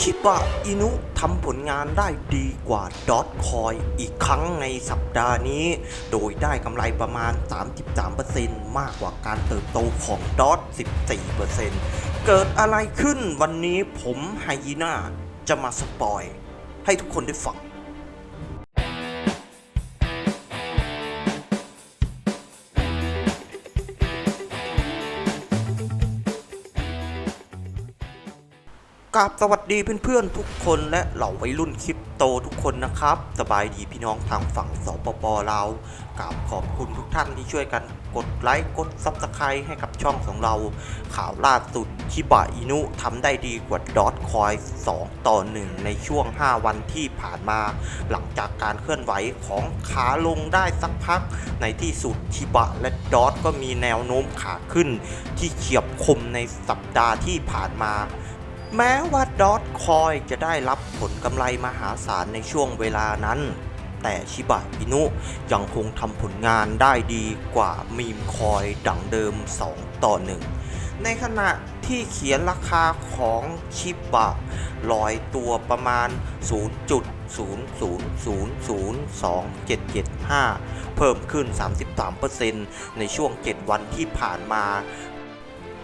ชิบะอินุทำผลงานได้ดีกว่าดอทคอยอีกครั้งในสัปดาห์นี้ โดยได้กำไรประมาณ 33%มากกว่าการเติบโตของดอ14%เกิดอะไรขึ้นวันนี้ผมไฮยีน่าจะมาสปอย ให้ทุกคนได้ฟัง กับสวัสดีเพื่อนๆทุกคนและเหล่าวัยรุ่นคริปโตทุกคนนะครับ สบายดีพี่น้องทางฝั่งสปปลาวกราบขอบคุณทุกท่านที่ช่วยกันกดไลค์กดซับสไครต์ให้กับช่องของเรา ข่าวล่าสุดชิบะอินุทำได้ดีกว่าดอทคอย2ต่อ 1 ในช่วง 5 วันที่ผ่านมา หลังจากการเคลื่อนไหวของขาลงได้สักพัก ในที่สุดชิบะและดอทก็มีแนวโน้มขาขึ้น ที่เฉียบคมในสัปดาห์ที่ผ่านมา แม้ว่าดอทคอยจะได้รับผลกำไรมหาศาลในช่วงเวลานั้น แต่ชิบะอินุยังคงทำผลงานได้ดีกว่ามีมคอยดังเดิม 2 ต่อ 1 ในขณะที่เขียนราคาของชิบะลอยตัวประมาณ 0.0002775 เพิ่มขึ้น 33%ในช่วง 7 วันที่ผ่านมา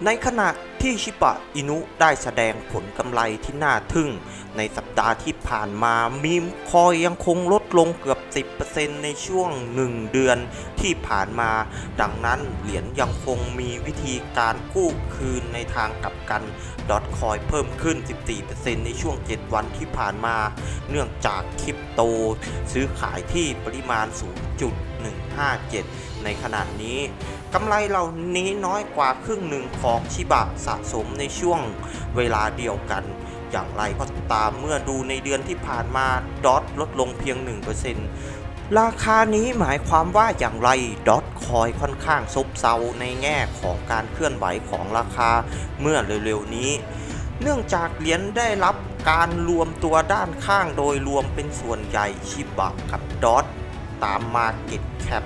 ในขณะ ที่ชิบะอินุได้แสดงผลกำไรที่น่าทึ่ง ในสัปดาห์ที่ผ่านมามีมคอยยังคงลดลงเกือบ 10%ในช่วง 1 เดือนที่ผ่านมา ดังนั้นเหรียญยังคงมีวิธีการกู้คืนในทางกลับกัน ดอทคอยเพิ่มขึ้น 14%ในช่วง 7 วันที่ผ่านมา เนื่องจากคริปโต ซื้อขายที่ปริมาณ 0.157 ในขณะนี้กำไรเหล่านี้น้อยกว่าครึ่งหนึ่งของชิบะสะสมในช่วงเวลาเดียวกัน อย่างไรก็ตามเมื่อดูในเดือนที่ผ่านมาดอทลดลงเพียง 1%ราคานี้หมายความว่าอย่างไรดอทคอยค่อนข้างซบเซาในแง่ของการเคลื่อนไหวของราคาเมื่อเร็วๆนี้ เนื่องจากเหรียญได้รับการรวมตัวด้านข้างโดยรวมเป็นส่วนใหญ่ชิบะกับดอท ตาม Market Cap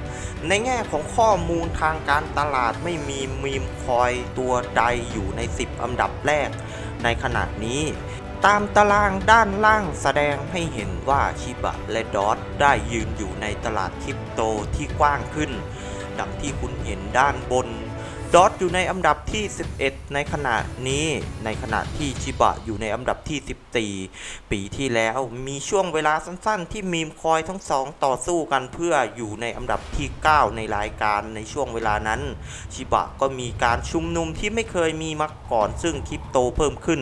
ในแง่ของข้อมูลทางการตลาดไม่มีมีมคอยตัวใดอยู่ใน 10 อันดับแรก ในขณะนี้ตามตารางด้านล่างแสดงให้เห็นว่าชิบะและดอทได้ยืนอยู่ในตลาดคริปโตที่กว้างขึ้น ดังที่คุณเห็นด้านบน ดอทอยู่ในอันดับที่ 11 ในขณะนี้ ในขณะที่ชิบะอยู่ในอันดับที่ 14 ปีที่แล้วมีช่วงเวลาสั้นๆ ที่มีมคอยทั้งสองต่อสู้กันเพื่ออยู่ในอันดับที่ 9 ในรายการในช่วงเวลานั้น ชิบะก็มีการชุมนุมที่ไม่เคยมีมาก่อน ซึ่งคริปโตเพิ่มขึ้น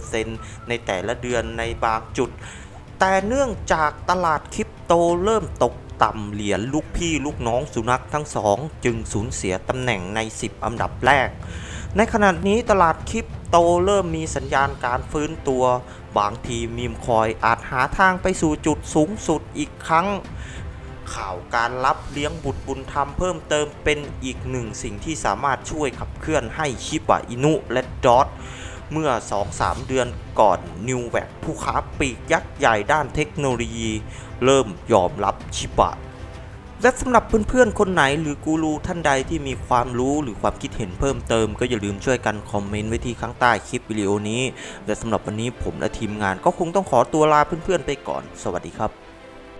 1,000%ในแต่ละเดือนในบางจุด แต่เนื่องจากตลาดคริปโตเริ่มตก ต่ำเหรียญลูกพี่ลูกน้องสุนัขทั้งสอง จึงสูญเสียตำแหน่งใน 10 อันดับแรก ในขณะนี้ตลาดคริปโตเริ่มมีสัญญาณการฟื้นตัว บางทีมีมคอยอาจหาทางไปสู่จุดสูงสุดอีกครั้ง ข่าวการรับเลี้ยงบุตรบุญธรรมเพิ่มเติมเป็นอีกหนึ่งสิ่งที่สามารถช่วยขับเคลื่อนให้ชิบะอินุและดอท เมื่อ 2-3 เดือนก่อนนิวแวกผู้ค้าปลีกยักษ์ใหญ่ด้านเทคโนโลยี เริ่มยอมรับชิบะ และสำหรับเพื่อนๆ คนไหนหรือกูรูท่านใดที่มีความรู้หรือความคิดเห็นเพิ่มเติม ก็อย่าลืมช่วยกันคอมเมนต์ไว้ที่ข้างใต้คลิปวิดีโอนี้ และสำหรับวันนี้ผมและทีมงานก็คงต้องขอตัวลาเพื่อนๆไปก่อน สวัสดีครับ